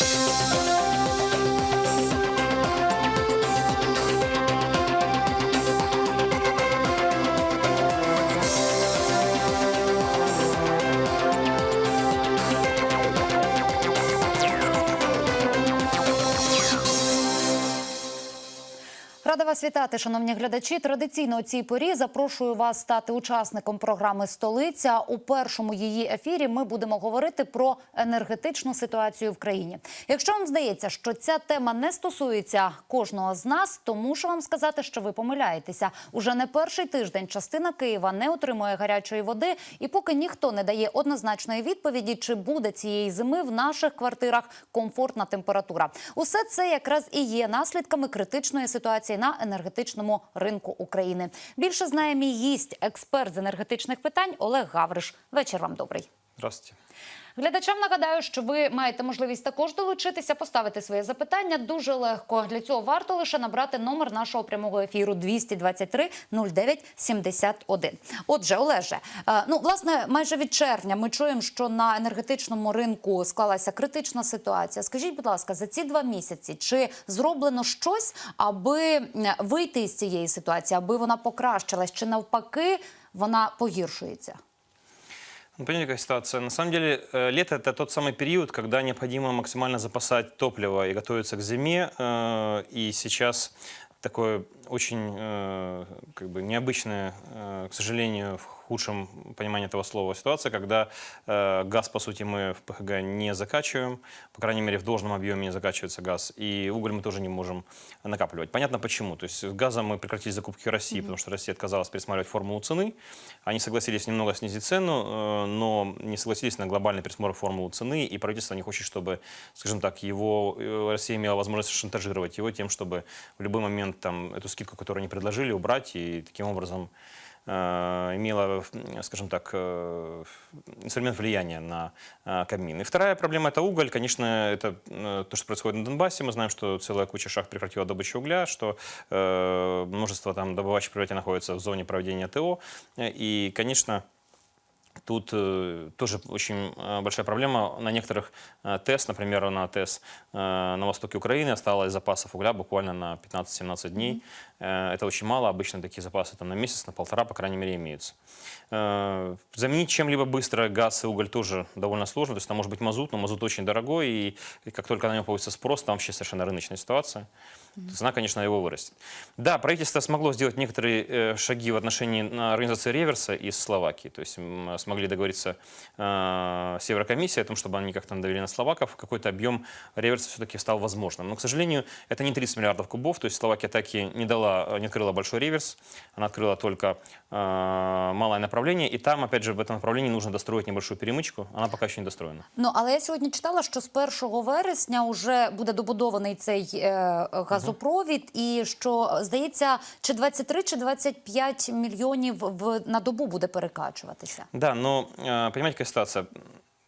Música Рада вас вітати, шановні глядачі. Традиційно у цій порі запрошую вас стати учасником програми Столиця. У першому її ефірі ми будемо говорити про енергетичну ситуацію в країні. Якщо вам здається, що ця тема не стосується кожного з нас, то мушу вам сказати, що ви помиляєтеся. Уже не перший тиждень частина Києва не отримує гарячої води, і поки ніхто не дає однозначної відповіді, чи буде цієї зими в наших квартирах комфортна температура. Усе це якраз і є наслідками критичної ситуації на енергетичному ринку України. Більше знає мій гість, експерт з енергетичних питань Олег Гавриш. Вечір вам добрий. Здравствуйте. Глядачам нагадаю, що ви маєте можливість також долучитися, поставити своє запитання дуже легко. Для цього варто лише набрати номер нашого прямого ефіру 223 09 71. Отже, Олеже, е, ну власне, майже від червня ми чуємо, що на енергетичному ринку склалася критична ситуація. Скажіть, будь ласка, за ці два місяці чи зроблено щось, аби вийти із цієї ситуації, аби вона покращилась, чи навпаки вона погіршується? Ну, понимаете, какая ситуация? На самом деле, э, лето – это тот самый период, когда необходимо максимально запасать топливо и готовиться к зиме. э, И сейчас такое очень э, как бы необычное, э, к сожалению, в худшем понимании этого слова ситуация, когда э, газ, по сути, мы в ПХГ не закачиваем, по крайней мере, в должном объеме не закачивается газ, и уголь мы тоже не можем накапливать. Понятно почему. То есть с газом мы прекратили закупки России, потому что Россия отказалась пересматривать формулу цены. Они согласились немного снизить цену, э, но не согласились на глобальный пересмотр формулы цены, и правительство не хочет, чтобы, скажем так, его э, Россия имела возможность шантажировать его тем, чтобы в любой момент там эту скидку, которую они предложили, убрать, и таким образом э, имела, м, скажем так, э, инструмент влияния на э, Кабмин. И вторая проблема – это уголь. Конечно, это э, то, что происходит на Донбассе. Мы знаем, что целая куча шахт прекратила добычу угля, что э, множество там добывающих предприятий находится в зоне проведения ТО. Э, И, конечно, Тут э, тоже очень э, большая проблема. На некоторых э, ТЭС, например, на ТЭС э, на востоке Украины осталось запасов угля буквально на 15-17 дней. Э, это очень мало. Обычно такие запасы там, на месяц, на полтора, по крайней мере, имеются. Э, заменить чем-либо быстро газ и уголь тоже довольно сложно. То есть там может быть мазут, но мазут очень дорогой. И, и как только на него появится спрос, там вообще совершенно рыночная ситуация. Цена, конечно, его вырастет. Да, правительство смогло сделать некоторые э, шаги в отношении на организации реверса из Словакии. То есть смогли договориться э, с Еврокомиссией о том, чтобы они как-то надавили на словаков. Какой-то объем реверса все-таки стал возможным. Но, к сожалению, это не 30 миллиардов кубов. То есть Словакия так и не, дала, не открыла большой реверс. Она открыла только э, малое направление. И там, опять же, в этом направлении нужно достроить небольшую перемычку. Она пока еще не достроена. Ну але я сьогодні читала, що з 1 вересня вже буде добудований цей е, газопровід, і що здається, чи 23, чи 25 мільйонів в на добу буде перекачуватися. Да, но э, понимаете, какая ситуация?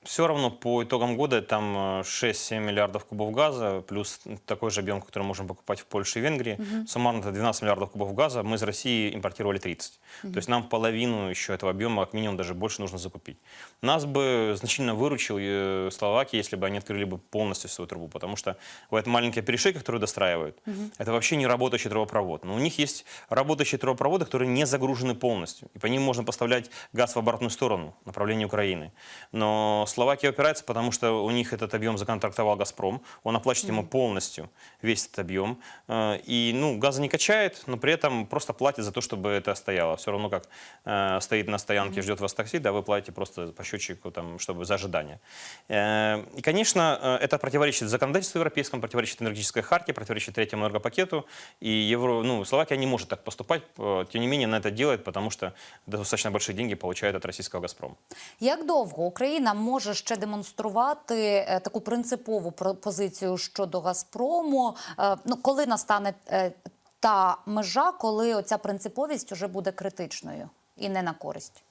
Все равно по итогам года там э, 6-7 миллиардов кубов газа, плюс такой же объем, который мы можем покупать в Польше и Венгрии. Суммарно это 12 миллиардов кубов газа. Мы из России импортировали 30. То есть нам половину еще этого объема, как минимум, даже больше нужно закупить. Нас бы значительно выручил э, Словакия, если бы они открыли бы полностью свою трубу, потому что вот эта маленькая перешейка, которую достраивают, это вообще не работающий трубопровод. Но у них есть работающие трубопроводы, которые не загружены полностью. И по ним можно поставлять газ в обратную сторону, направление Украины. Но Словакия опирается, потому что у них этот объем законтрактовал «Газпром». Он оплачивает ему полностью весь этот объем. Э, И, ну, газа не качает, но при этом просто платит за то, чтобы это стояло. Все равно, как э, стоит на стоянке, ждет вас такси, да, вы платите просто по счетчику, там, чтобы за ожидание. Э, И, конечно, это противоречит законодательству европейскому, противоречит энергетической харте, противоречит третьему энергопакету. И Евро, ну, Словакия не может так поступать, тем не менее, она это делает, потому что достаточно большие деньги получает от российского «Газпрома». Як довго Україна може ще демонструвати е, таку принципову позицію щодо Газпрому? Е, Ну коли настане е, та межа, коли оця принциповість вже буде критичною і не на користь?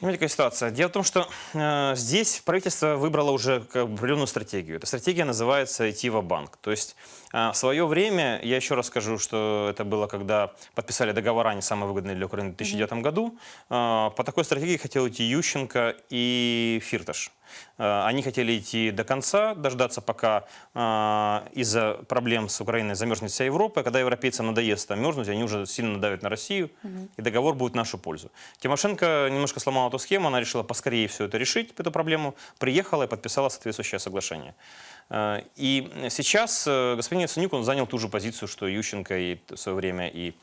Понимаете, какая ситуация? Дело в том, что э, здесь правительство выбрало уже как бы определенную стратегию. Эта стратегия называется идти в банк. То есть э, в свое время, я еще раз скажу, что это было, когда подписали договора, не самые выгодные для Украины в 2009 году, э, по такой стратегии хотел идти Ющенко и Фирташ. Э, Они хотели идти до конца, дождаться, пока э, из-за проблем с Украиной замерзнет вся Европа. Когда европейцам надоест там мерзнуть, они уже сильно надавят на Россию, и договор будет в нашу пользу. Тимошенко немножко сломала эту схему, она решила поскорее все это решить, эту проблему, приехала и подписала соответствующее соглашение. Э, И сейчас э, господин Яценюк, он занял ту же позицию, что Ющенко и в свое время, и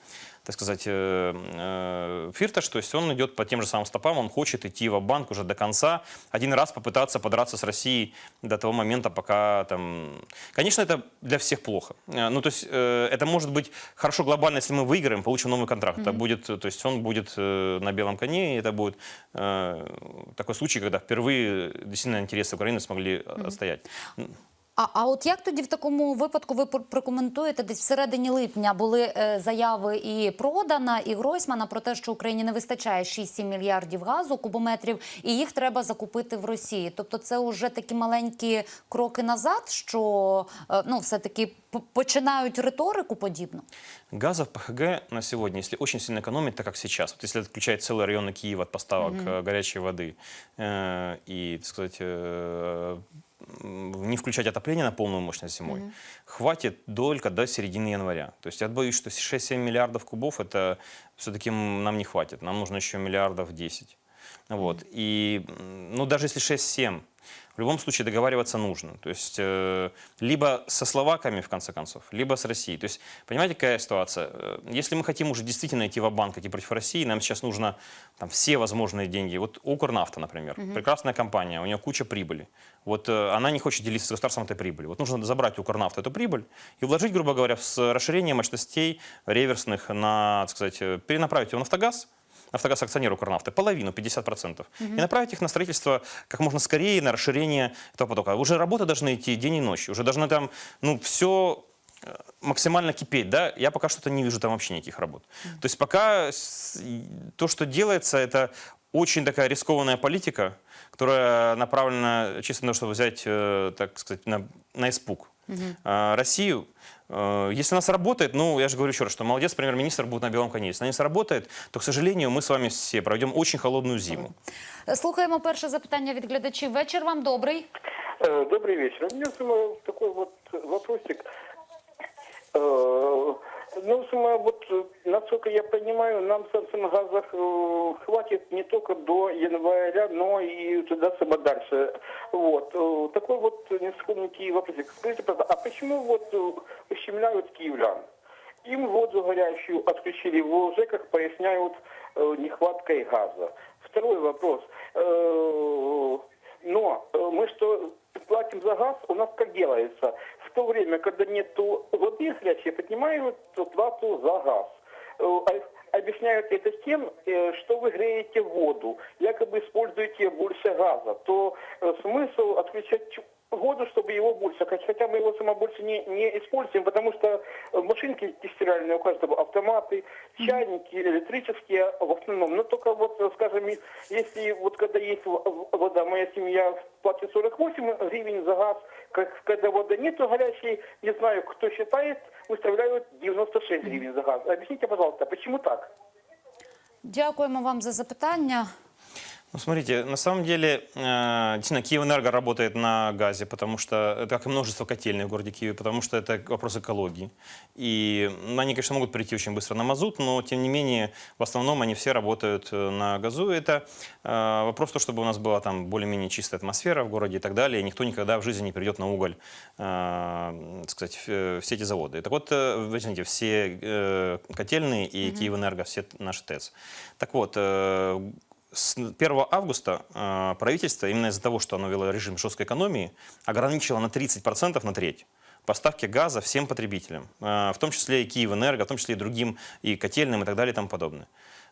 так сказать, э, Фирташ, то есть он идет по тем же самым стопам, он хочет идти в банк уже до конца, один раз попытаться подраться с Россией до того момента, пока там... Конечно, это для всех плохо. Ну, то есть это может быть хорошо глобально, если мы выиграем, получим новый контракт. Это будет, то есть он будет на белом коне, и это будет такой случай, когда впервые действительно интересы Украины смогли э, отстоять. А, а от як тоді в такому випадку ви пр- прокоментуєте, десь всередині липня були е, заяви і Продана, і Гройсмана про те, що Україні не вистачає 6-7 мільярдів газу, кубометрів, і їх треба закупити в Росії. Тобто це вже такі маленькі кроки назад, що е, ну, все-таки п- починають риторику подібну. Газа в ПХГ на сегодня, если очень сильно экономить, так как сейчас, вот если отключать целые районы Киева от поставок э, горячей воды э, и, так сказать, э, м, не включать отопление на полную мощность зимой, хватит только до середины января. То есть я боюсь, что 6-7 миллиардов кубов это все-таки нам не хватит. Нам нужно еще миллиардов 10. Вот. И, ну, даже если 6-7, в любом случае договариваться нужно. То есть э, либо со словаками, в конце концов, либо с Россией. То есть, понимаете, какая ситуация? Э, Если мы хотим уже действительно идти в банк идти против России, нам сейчас нужно там, все возможные деньги. Вот Укрнафта, например, прекрасная компания, у нее куча прибыли. Вот э, она не хочет делиться с государством этой прибылью. Вот нужно забрать у Укрнафта эту прибыль и вложить, грубо говоря, в расширение мощностей реверсных на, так сказать, э, перенаправить его в Нафтогаз, Нафтогаз акционер Укрнафты, половину, 50%. И направить их на строительство как можно скорее, на расширение этого потока. Уже работы должны идти день и ночь. Уже должны там, ну, все максимально кипеть, да, я пока что-то не вижу там вообще никаких работ. То есть пока то, что делается, это очень такая рискованная политика, которая направлена чисто на то, чтобы взять, э, так сказать, на, на испуг А, Россию. Э, Если она сработает, ну, я же говорю еще раз, что молодец, премьер-министр будет на белом коне. Если она не сработает, то, к сожалению, мы с вами все проведем очень холодную зиму. Е, Слухаємо перше запитання від глядачів. Вечір вам добрий. Э, Добрый вечер. У меня самое такой вот вопросик. Э, ну, самое вот, э, насколько я понимаю, нам с газах э, хватит не только до января, но и туда само дальше. Вот. Э, Такой вот нескромненький вопросик. Скажите, пожалуйста, а почему вот ущемляют киевлян? Им воду горячую отключили в ЖЭКах, поясняют нехваткой газа. Второй вопрос. Но мы что платим за газ, у нас как делается? В то время, когда нет воды горячей, поднимают плату за газ. Э, Объясняют это тем, э, что вы греете воду, якобы используете больше газа, то э, смысл отключать чу- воду, чтобы его больше, хоть- хотя мы его само больше не, не используем, потому что э, машинки стиральные у каждого, автоматы, чайники электрические в основном. Но только вот, э, скажем, и- если вот когда есть в- в- вода, моя семья платит 48 гривен за газ, как, когда воды нету горячей, не знаю, кто считает, выставляют 96 гривен за газ. Объясните, пожалуйста, почему так? Дякуємо вам за запитання. Ну, смотрите, на самом деле, э, действительно, Киевэнерго работает на газе, потому что, как и множество котельных в городе Киеве, потому что это вопрос экологии. И ну, они, конечно, могут перейти очень быстро на мазут, но, тем не менее, в основном они все работают э, на газу. Это э, вопрос то, чтобы у нас была там более-менее чистая атмосфера в городе и так далее. И никто никогда в жизни не придет на уголь, э, так сказать, все эти заводы. Так вот, вы знаете, все э, котельные и Киевэнерго, все наши ТЭЦ. Так вот, э, с 1 августа э, правительство, именно из-за того, что оно вело режим жесткой экономии, ограничило на 30%, на треть поставки газа всем потребителям, э, в том числе и Киевэнерго, в том числе и другим, и котельным, и так далее, и тому подобное.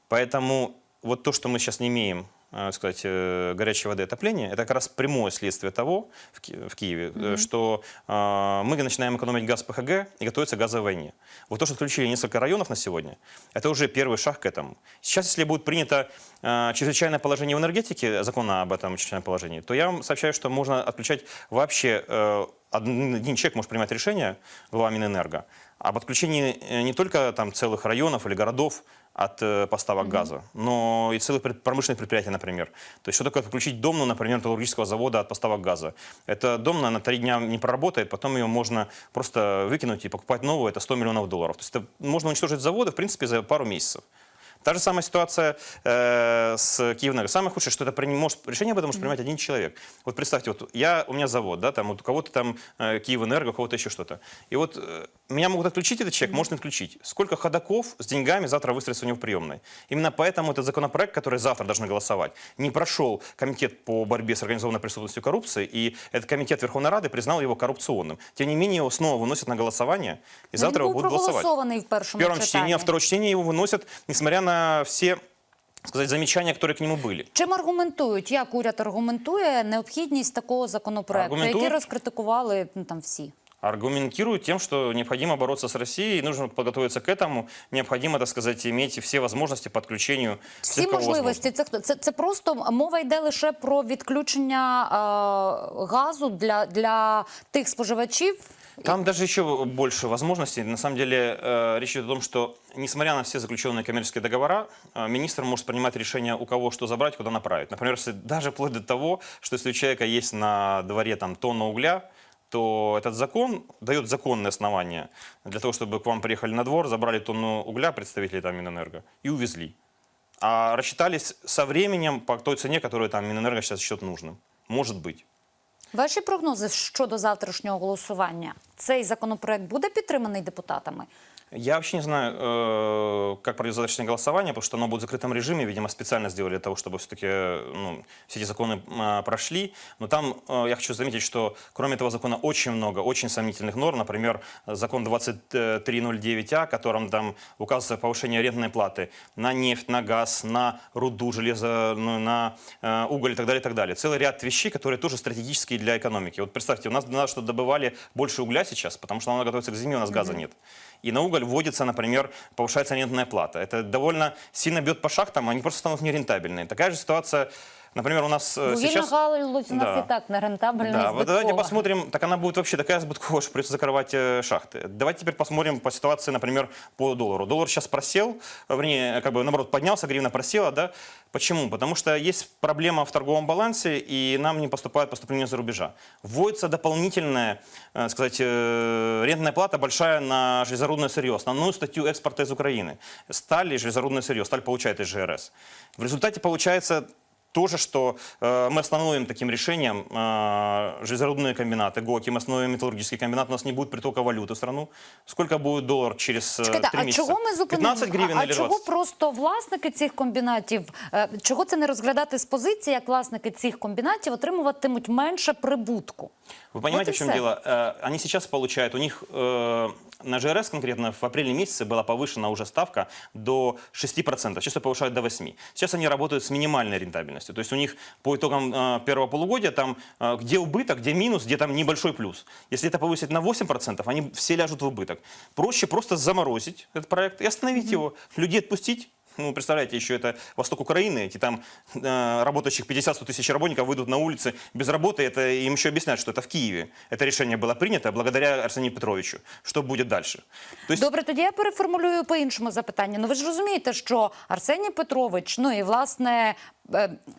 Поэтому вот то, что мы сейчас не имеем, сказать, э, горячей воды отопления, это как раз прямое следствие того в, Ки- в Киеве, э, что э, мы начинаем экономить газ ПХГ и готовиться к газовой войне. Вот то, что отключили несколько районов на сегодня, это уже первый шаг к этому. Сейчас, если будет принято э, чрезвычайное положение в энергетике, закон об этом чрезвычайном положении, то я вам сообщаю, что можно отключать вообще э, один, один человек может принимать решение, глава Минэнерго, об отключении э, не только там целых районов или городов от э, поставок газа, но и целых пред- промышленных предприятий, например. То есть что такое отключить дом, ну, например, металлургического завода от поставок газа? Это дом на, на три дня не проработает, потом ее можно просто выкинуть и покупать новую, это 100 миллионов долларов. То есть это можно уничтожить заводы, в принципе, за пару месяцев. Та же самая ситуация э, с Киевэнерго. Самое худшее, что это приним- может, решение об этом может принимать один человек. Вот представьте, вот я, у меня завод, да, там вот у кого-то там э, Киевэнерго, у кого-то еще что-то. И вот э, меня могут отключить этот человек, может не отключить. Сколько ходаков с деньгами завтра выстроится у него в приемной? Именно поэтому этот законопроект, который завтра должны голосовать, не прошел комитет по борьбе с организованной преступностью и коррупцией, и этот комитет Верховной Рады признал его коррупционным. Тем не менее, его снова выносят на голосование, и завтра Він его будут голосовать. в первом чтении, а второе чтение его выносят, несмотря на все сказать, замечания, которые к нему были. Чим аргументують? Як уряд аргументує необхідність такого законопроекту, який Аргументують? розкритикували ну, там всі? Аргументируют тем, что необходимо бороться с Россией, нужно подготовиться к этому, необходимо, так сказать, иметь все возможности по отключению Всі всех, кого можливості, це хто? Це, це просто мова йде лише про відключення е, газу для, для тих споживачів. Там даже еще больше возможностей. На самом деле э, речь идет о том, что несмотря на все заключенные коммерческие договора, э, министр может принимать решение, у кого что забрать, куда направить. Например, если, даже вплоть до того, что если у человека есть на дворе там, тонна угля, то этот закон дает законное основание для того, чтобы к вам приехали на двор, забрали тонну угля представители там Минэнерго и увезли. А рассчитались со временем по той цене, которую там Минэнерго сейчас счет нужным. Может быть. Ваші прогнози щодо завтрашнього голосування? Цей законопроект буде підтриманий депутатами? Я вообще не знаю, э, как пройдет завтрашнее голосование, потому что оно будет в закрытом режиме, видимо, специально сделали для того, чтобы все-таки ну, все эти законы э, прошли. Но там э, я хочу заметить, что кроме этого закона очень много очень сомнительных норм. Например, закон 2309А, которым там указывается повышение арендной платы на нефть, на газ, на руду, железо, ну, на э, уголь и так далее, и так далее. Целый ряд вещей, которые тоже стратегические для экономики. Вот представьте, у нас надо, что добывали больше угля сейчас, потому что надо готовиться к зиме, у нас газа нет. И на уголь вводится, например, повышается арендная плата. Это довольно сильно бьет по шахтам, они просто станут нерентабельными. Такая же ситуация, например, у нас э, Вугільна сейчас... галузь у нас Да. і так нерентабельна Да, і вот давайте збиткова. посмотрим, так она будет вообще такая сбытковая, что придется закрывать э, шахты. Давайте теперь посмотрим по ситуации, например, по доллару. Доллар сейчас просел, э, вернее, как бы наоборот поднялся, гривна просела, да? Почему? Потому что есть проблема в торговом балансе, и нам не поступает поступление за рубежа. Вводится дополнительная, э, сказать, э, рентная плата большая на железорудное сырье, основную статью экспорта из Украины. Сталь и железорудное сырье. Сталь получает из ЖРС. В результате получается тоже, что э, мы остановим таким решением э, железорудные комбинаты, ГОКи, мы остановим металлургический комбинат, у нас не будет притока валюты в страну. Сколько будет доллар через э, Чекайте, три а месяца? чого ми зупинимо? 15 гривен а, а или чого 20? просто власники цих комбінатів? е, Чого це не розглядати з позиції, як власники цих комбінатів отримуватимуть менше прибутку? Вы понимаете, Вот в и чем всё. дело? Э, Они сейчас получают, у них э, на ЖРС конкретно в апреле месяце была повышена уже ставка до 6%, сейчас повышают до 8%. Сейчас они работают с минимальной рентабельностью. То есть у них по итогам э, первого полугодия там э, где убыток, где минус, где там небольшой плюс. Если это повысить на 8%, они все ляжут в убыток. Проще просто заморозить этот проект и остановить его, людей отпустить. Ну, представляете, еще это восток Украины, эти там э, работающих 50-100 тысяч работников выйдут на улицы без работы, это им еще объяснять, что это в Киеве. Это решение было принято благодаря Арсению Петровичу. Что будет дальше? То есть Добре, тоді я переформулюю по іншому запитання. Ну ви ж розумієте, що Арсеній Петрович, ну і власне е,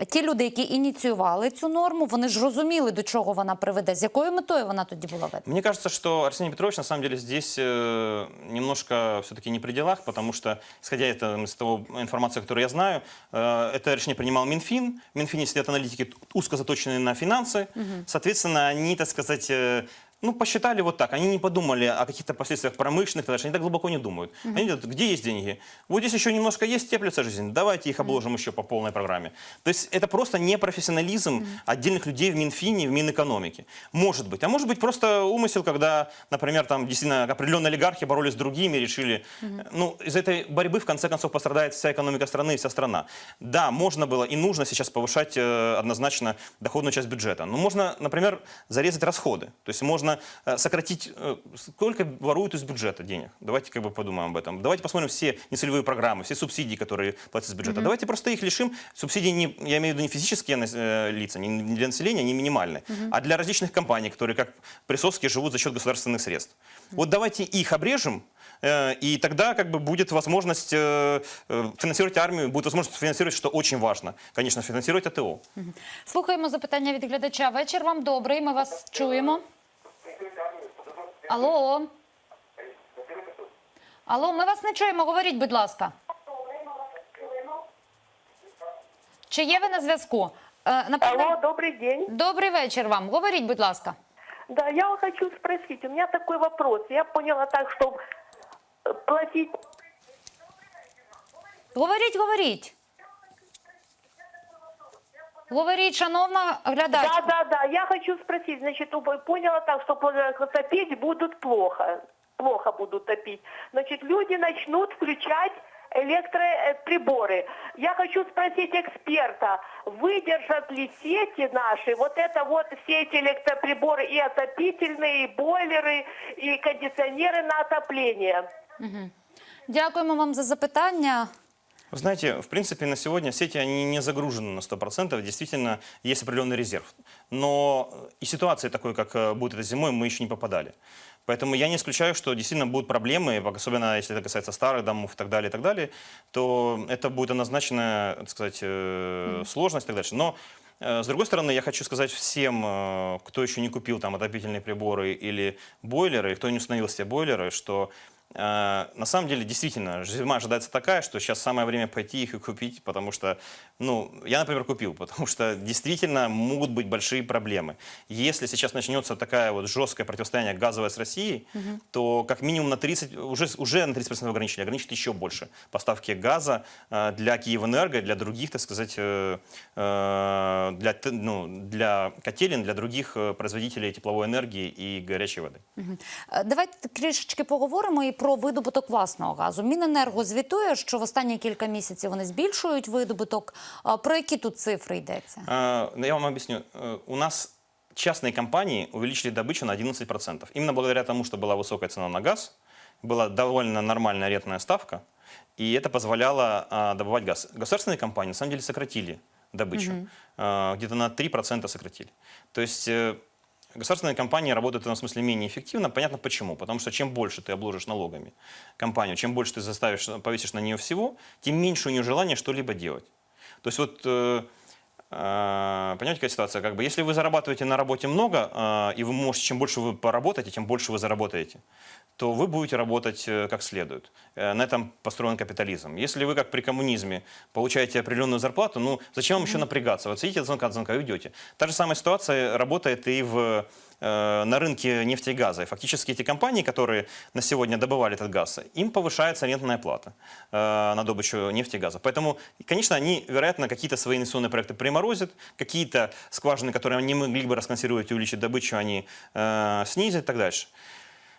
ті люди, які ініціювали цю норму, вони ж розуміли, до чого вона приведе, з якою метою вона тоді була введена. Мне кажется, что Арсений Петрович на самом деле здесь э, немножко все-таки не при делах, потому что, исходя это, из того информации, которую я знаю, э, это решение принимал Минфин. В Минфине сидят аналитики узко заточенные на финансы. Соответственно, они, так сказать, э, ну, посчитали вот так. Они не подумали о каких-то последствиях промышленных, потому что они так глубоко не думают. Они говорят, где есть деньги? Вот здесь еще немножко есть, теплится жизнь. Давайте их обложим еще по полной программе. То есть это просто непрофессионализм отдельных людей в Минфине, в Минэкономике. Может быть. А может быть просто умысел, когда, например, там действительно определенные олигархи боролись с другими, решили... э, Ну, из этой борьбы, в конце концов, пострадает вся экономика страны и вся страна. Да, можно было и нужно сейчас повышать э, однозначно доходную часть бюджета. Но можно, например, зарезать расходы. То есть можно нужно э, сократить, э, сколько воруют из бюджета денег. Давайте как бы подумаем об этом. Давайте посмотрим все нецелевые программы, все субсидии, которые платятся из бюджета. Давайте просто их лишим. Субсидии, не, я имею в виду не физические нас- э, лица, не для населения, они минимальные, а для различных компаний, которые, как Присовские, живут за счет государственных средств. Вот давайте их обрежем, э, и тогда как бы будет возможность э, э, финансировать армию, будет возможность финансировать, что очень важно, конечно, финансировать АТО. Слухаємо запитання від глядача. Вечір вам добрий. Ми вас чуємо. Алло. Алло, ми вас не чуємо. Говоріть, будь ласка. Чи є ви на зв'язку? Е, напевне- Алло, добрый день. Добрий вечір вам. Говоріть, будь ласка. Да, я хочу спросить, у меня такой вопрос. Я поняла так, что э, платить... Говоріть, говоріть. Говоріть, шановна глядач. Да, да, да, я хочу спросить, значит, об- поняла так, что э, топить будут плохо, плохо будут топить. Значит, люди начнут включать электроприборы. Я хочу спросить эксперта, выдержат ли сети наши вот это вот все эти электроприборы и отопительные, и бойлеры, и кондиционеры на отопление? Дякуємо вам за запитання. Вы знаете, в принципе, на сегодня сети они не загружены на 100%, действительно есть определенный резерв. Но и ситуации такой, как э, будет этой зимой, мы еще не попадали. Поэтому я не исключаю, что действительно будут проблемы, особенно если это касается старых домов и так далее, и так далее, то это будет однозначно, так сказать, э, сложность и так дальше. Но э, с другой стороны, я хочу сказать всем, кто еще не купил там отопительные приборы или бойлеры, и кто не установил себе бойлеры, что на самом деле действительно зима ожидается такая, что сейчас самое время пойти их и купить, потому что, ну, я, например, купил, потому что действительно могут быть большие проблемы. Если сейчас начнется такая вот жесткое противостояние газовое с Россией, то как минимум на 30, уже, уже на 30% ограничили, ограничит еще больше поставки газа э, для Киевэнерго, для других, так сказать, э, э, для, ну, для котелин, для других э, производителей тепловой энергии и горячей воды. Е, Давайте трішечки поговоримо і про видобуток власного газу. Міненерго звітує, що в останні кілька місяців вони збільшують видобуток. А Про які тут цифри йдеться? А, ну, Я вам объясню. Э, У нас частные компании увеличили добычу на 11%. Именно благодаря тому, что была высокая цена на газ, была довольно нормальная арендная ставка, и это позволяло а, добывать газ. Государственные компании, на самом деле, сократили добычу. А, Где-то на 3% сократили. То есть... Государственные компании работают в этом смысле менее эффективно. Понятно почему. Потому что чем больше ты обложишь налогами компанию, чем больше ты заставишь, повесишь на нее всего, тем меньше у нее желания что-либо делать. То есть вот э, понимаете, какая ситуация? Как бы, если вы зарабатываете на работе много, э, и вы можете, чем больше вы поработаете, тем больше вы заработаете, то вы будете работать э, как следует. Э, на этом построен капитализм. Если вы, как при коммунизме, получаете определенную зарплату, ну зачем вам еще напрягаться? Вот сидите от звонка до звонка и уйдете. Та же самая ситуация работает и в на рынке нефти и газа. И фактически эти компании, которые на сегодня добывали этот газ, им повышается арендная плата э, на добычу нефти и газа. Поэтому, конечно, они, вероятно, какие-то свои инвестиционные проекты приморозят, какие-то скважины, которые они могли бы расконсервировать и увеличить добычу, они э, снизят и так дальше.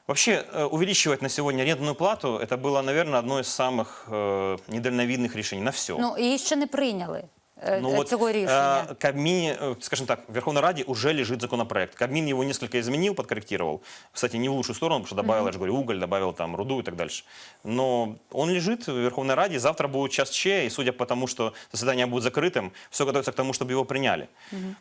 Вообще, э, увеличивать на сегодня арендную плату, это было, наверное, одно из самых э, недальновидных решений на все. Ну її ще не прийняли е, Ну вот, рішення. э, Кабмине, э, скажем так, в Верховной Раде уже лежит законопроект. Кабмин его несколько изменил, подкорректировал. Кстати, не в лучшую сторону, потому что добавил, я же говорю, уголь, добавил там руду и так дальше. Но он лежит в Верховной Раде, завтра будет час Че, и судя по тому, что заседание будет закрытым, все готовится к тому, чтобы его приняли.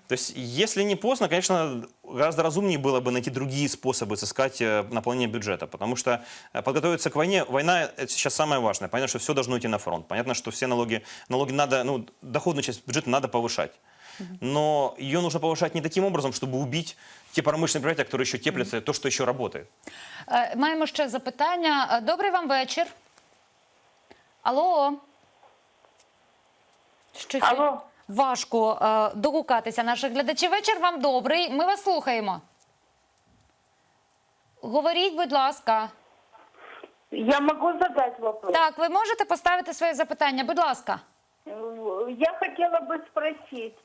То есть, если не поздно, конечно, гораздо разумнее было бы найти другие способы сыскать э, наполнение бюджета, потому что э, подготовиться к войне, война это сейчас самое важное. Понятно, что все должно идти на фронт. Понятно, что все налоги, налоги надо, ну, доходную часть бюджета надо повышать. Но ее нужно повышать не таким образом, чтобы убить те промышленные предприятия, которые еще теплятся, то, что еще работает. Е, Маємо ще запитання. Е, Добрий вам вечір. Алло. Щось Алло. важко е, догукатися наших глядачів. Вечір вам добрий. Ми вас слухаємо. Говоріть, будь ласка. Я могу задать вопрос? Так, ви можете поставити своє запитання, будь ласка. Э, Я хотела бы спросить,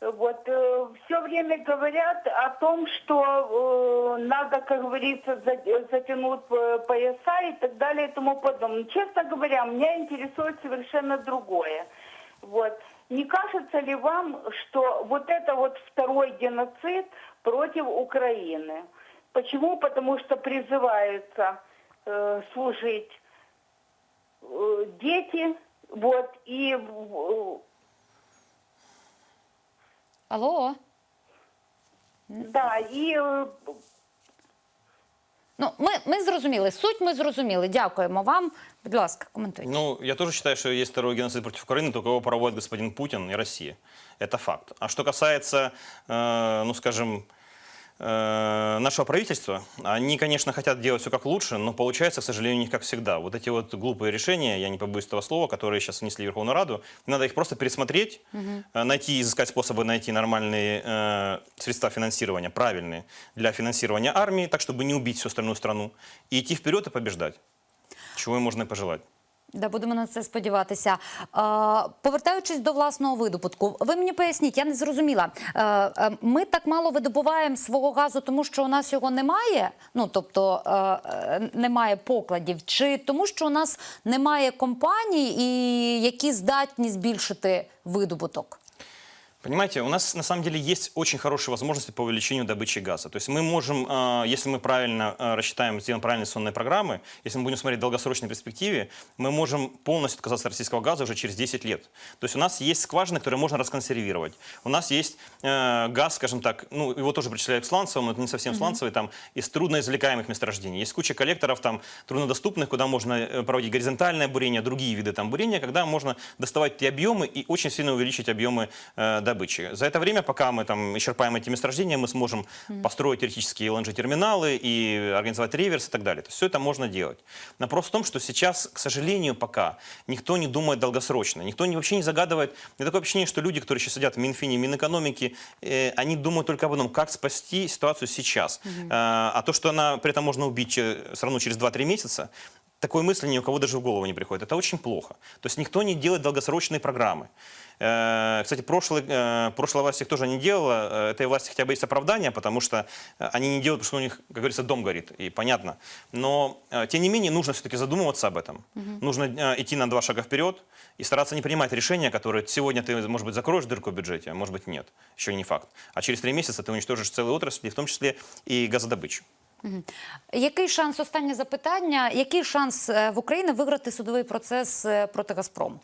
вот все время говорят о том, что э, надо, как говорится, за- затянуть э, пояса и так далее и тому подобное. Честно говоря, меня интересует совершенно другое. Вот. Не кажется ли вам, что вот это вот второй геноцид против Украины? Почему? Потому что призываются э, служить э, дети, вот, и э, Алло? да, и э, Ну, ми, ми зрозуміли. Суть ми зрозуміли. Дякуємо вам. Будь ласка, коментуйте. Ну, я тоже считаю, что есть второй геноцид против Украины, только его проводит господин Путин и Россия. Это факт. А что касается, э, ну, скажем, э, нашего правительства, они, конечно, хотят делать все как лучше, но получается, к сожалению, не как всегда. Вот эти вот глупые решения, я не побоюсь этого слова, которые сейчас внесли в Верховную Раду, надо их просто пересмотреть, э, найти, изыскать способы найти нормальные э, средства финансирования, правильные, для финансирования армии, так, чтобы не убить всю остальную страну, и идти вперед и побеждать. Чего им можно пожелать. Да, будемо на це сподіватися. Повертаючись до власного видобутку, ви мені поясніть, я не зрозуміла. Е, е, ми так мало видобуваємо свого газу, тому що у нас його немає. Ну тобто е, немає покладів, чи тому, що у нас немає компаній, і які здатні збільшити видобуток. Понимаете, у нас на самом деле есть очень хорошие возможности по увеличению добычи газа. То есть мы можем, э, если мы правильно э, рассчитаем, сделаем правильные сонные программы, если мы будем смотреть в долгосрочной перспективе, мы можем полностью отказаться от российского газа уже через 10 лет. То есть у нас есть скважины, которые можно расконсервировать. У нас есть э, газ, скажем так, ну его тоже причисляют к сланцевым, но это не совсем сланцевый, там из трудноизвлекаемых месторождений. Есть куча коллекторов там труднодоступных, куда можно э, проводить горизонтальное бурение, другие виды там бурения, когда можно доставать те объемы и очень сильно увеличить объемы э, добычи. За это время, пока мы там исчерпаем эти месторождения, мы сможем построить теоретические LNG-терминалы и организовать реверс и так далее. То есть все это можно делать. Вопрос в том, что сейчас, к сожалению, пока никто не думает долгосрочно, никто не, вообще не загадывает. У меня такое ощущение, что люди, которые сейчас сидят в Минфине, Минэкономике, э, они думают только об одном, как спасти ситуацию сейчас. Э, а то, что она при этом можно убить э, страну через 2-3 месяца, такой мысли ни у кого даже в голову не приходит. Это очень плохо. То есть никто не делает долгосрочные программы. Э, Кстати, прошлый, э, прошлая власть их тоже не делала. Э, Этой власти хотя бы есть оправдание, потому что э, они не делают, потому что у них, как говорится, дом горит, и понятно. Но, э, тем не менее, нужно все-таки задумываться об этом. Нужно э, идти на два шага вперед и стараться не принимать решения, которые сегодня ты, может быть, закроешь дырку в бюджете, а может быть, нет. Еще не факт. А через три месяца ты уничтожишь целые отрасли, в том числе и газодобычу. Який шанс, останнє запитання, який шанс е, в Україні виграти судовий процес е, проти Газпрому?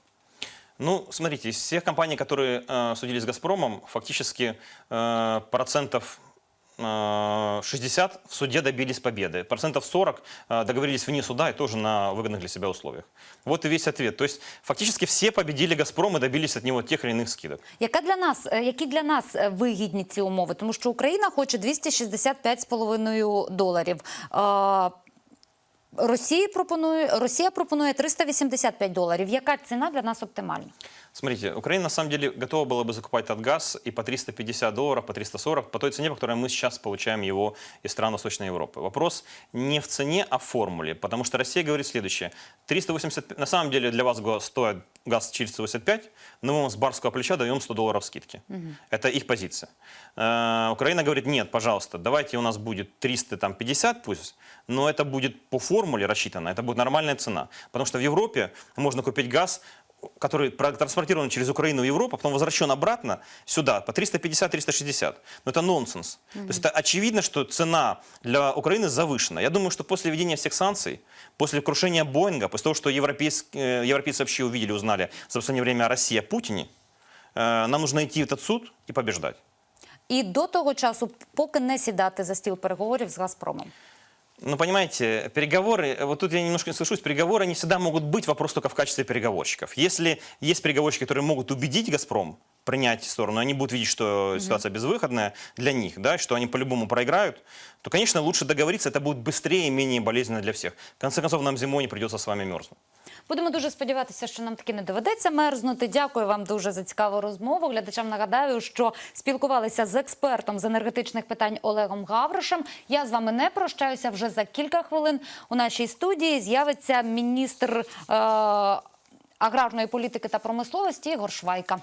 Ну, смотрите, из всех компаний, которые э, судились с «Газпромом», фактически э, процентов э, 60 в суде добились победы. Процентов 40 э, договорились вне суда и тоже на выгодных для себя условиях. Вот и весь ответ. То есть фактически все победили «Газпром» и добились от него тех или иных скидок. Яка для нас, е, які для нас е, вигідні ці умови? Тому що Україна хоче 265,5 доларів. Е, Росія пропонує, Росія пропонує 385 доларів. Яка ціна для нас оптимальна? Смотрите, Украина на самом деле готова была бы закупать этот газ и по 350 долларов, по 340, по той цене, по которой мы сейчас получаем его из стран Восточной Европы. Вопрос не в цене, а в формуле, потому что Россия говорит следующее. 380, на самом деле для вас стоит газ 485, но мы вам с барского плеча даем 100 долларов скидки. Это их позиция. Э, Украина говорит, нет, пожалуйста, давайте у нас будет 350 пусть, но это будет по формуле рассчитано, это будет нормальная цена. Потому что в Европе можно купить газ который про- транспортирован через Украину в Европу, а потом возвращен обратно сюда по 350-360. Но это нонсенс. То есть это очевидно, что цена для Украины завышена. Я думаю, что после введения всех санкций, после крушения Боинга, после того, что европейс- э, европейцы вообще увидели, узнали за последнее время о России, о Путине, э, нам нужно идти в этот суд и побеждать. І до того часу, поки не сідати за стіл переговорів з Газпромом. Ну, понимаете, переговоры, вот тут я немножко не соглашусь, переговоры не всегда могут быть, вопрос только в качестве переговорщиков. Если есть переговорщики, которые могут убедить «Газпром» принять сторону, они будут видеть, что ситуация безвыходная для них, да, что они по-любому проиграют, то, конечно, лучше договориться, это будет быстрее и менее болезненно для всех. В конце концов, нам зимой не придется с вами мерзнуть. Будемо дуже сподіватися, що нам таки не доведеться мерзнути. Дякую вам дуже за цікаву розмову. Глядачам нагадаю, що спілкувалися з експертом з енергетичних питань Олегом Гавришем. Я з вами не прощаюся. Вже за кілька хвилин у нашій студії з'явиться міністр е- аграрної політики та промисловості Ігор Швайка.